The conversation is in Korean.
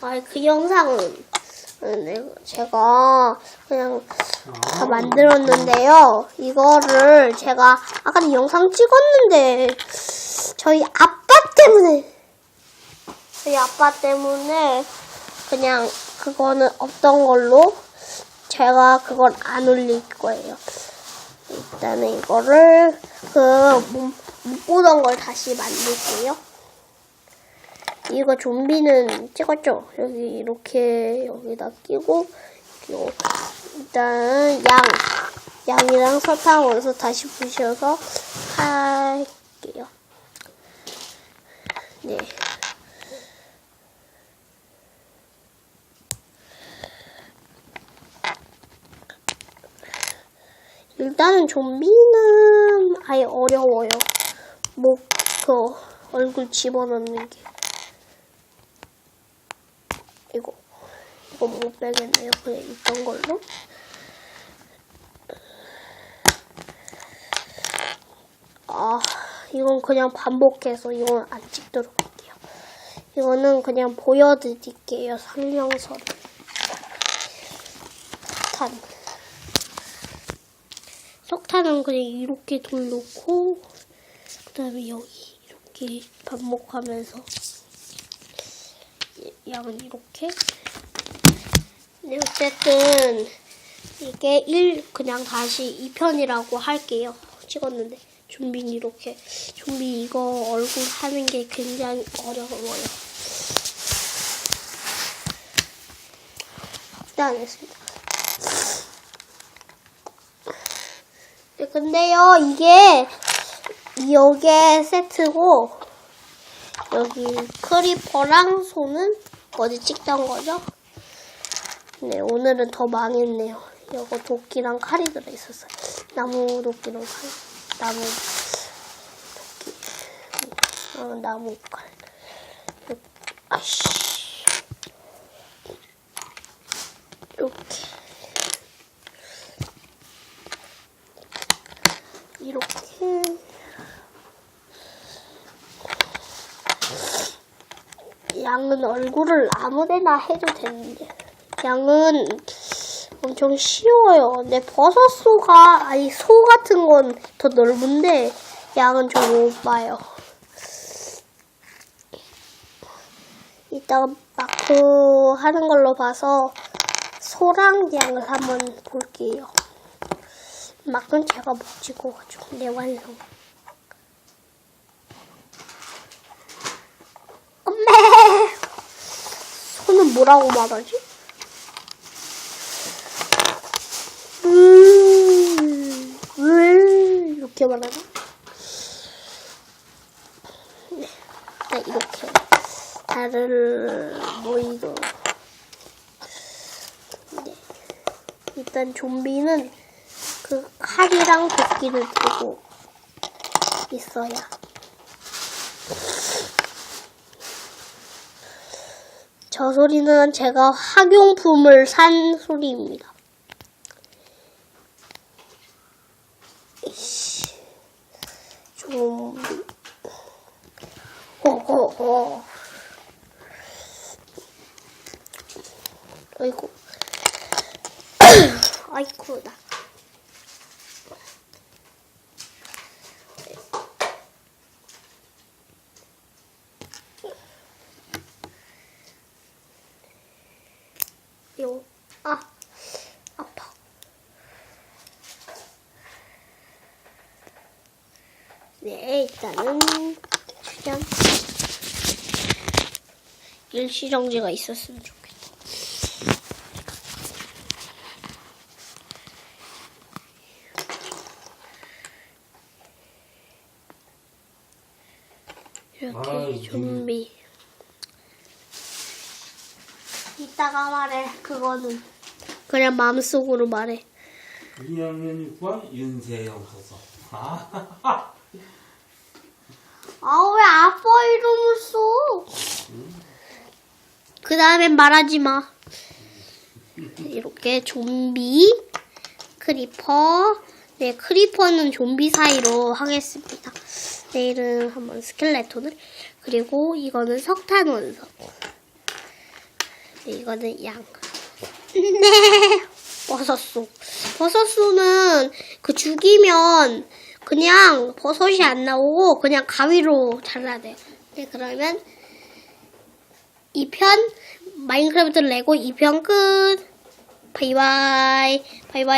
아, 그 영상은 네, 제가 그냥 다 만들었는데요. 이거를 제가 아까 영상 찍었는데 저희 아빠 때문에 저희 아빠 때문에 그냥 그거는 없던 걸로 제가 그걸 안 올릴 거예요. 일단은 이거를 그못 못 보던 걸 다시 만들게요. 이거 좀비는 찍었죠? 여기 이렇게 여기다 끼고 일단 양 양이랑 설탕 원서 다시 부셔서 할게요. 네. 일단은 좀비는 아예 어려워요. 뭐, 그, 얼굴 집어넣는 게. 이거, 이거 못 빼겠네요. 그냥 있던 걸로. 아, 이건 그냥 반복해서 이건 안 찍도록 할게요. 이거는 그냥 보여드릴게요. 설명서를. 탄. 석탄은 그냥 이렇게 돌놓고 그 다음에 여기 이렇게 반복하면서 양은 이렇게? 네, 어쨌든 이게 1 그냥 다시 2편이라고 할게요. 찍었는데 좀비는 이렇게 좀비 이거 얼굴 하는 게 굉장히 어려워요. 일단 했습니다. 네, 근데요, 이게, 요게 세트고, 여기 크리퍼랑 손은 어디 찍던 거죠? 네, 오늘은 더 망했네요. 요거 도끼랑 칼이 들어있었어요. 나무 도끼랑 칼. 나무 도끼. 어, 나무 칼. 요- 아씨. 이렇게 양은 얼굴을 아무데나 해도 되는데 양은 엄청 쉬워요. 근데 버섯소가 아니 소 같은 건 더 넓은데 양은 좀 못 봐요. 이따가 마크 하는 걸로 봐서 소랑 양을 한번 볼게요. 막은 제가 못 찍어가지고 내 완성. 엄매 손은 뭐라고 말하지? 음, 음, 이렇게 말하나? 네, 네 이렇게 다를 모이도. 네, 일단 좀비는 그 칼이랑 도끼를 들고 있어야. 저 소리는 제가 학용품을 산 소리입니다. 좀, 호호호. 아이고, 아이고, 나. 요, 아, 아파. 네, 일단은 그냥 일시정지가 있었으면 좋겠다. 이렇게 준비. 이따가 말해. 그거는 그냥 마음속으로 말해. 2학년 6반 윤세영 소서. 아, 아 왜 아빠 이름을 써? 그 다음엔 말하지 마. 이렇게 좀비, 크리퍼. 네, 크리퍼는 좀비 사이로 하겠습니다. 내일은 한번 스켈레톤을. 그리고 이거는 석탄 원석. 네, 이거는 양. 네. 버섯소. 버섯소는 그 죽이면 그냥 버섯이 안 나오고 그냥 가위로 잘라야 돼요. 네, 그러면 2편 마인크래프트 레고 2편 끝. 바이바이. 바이바이.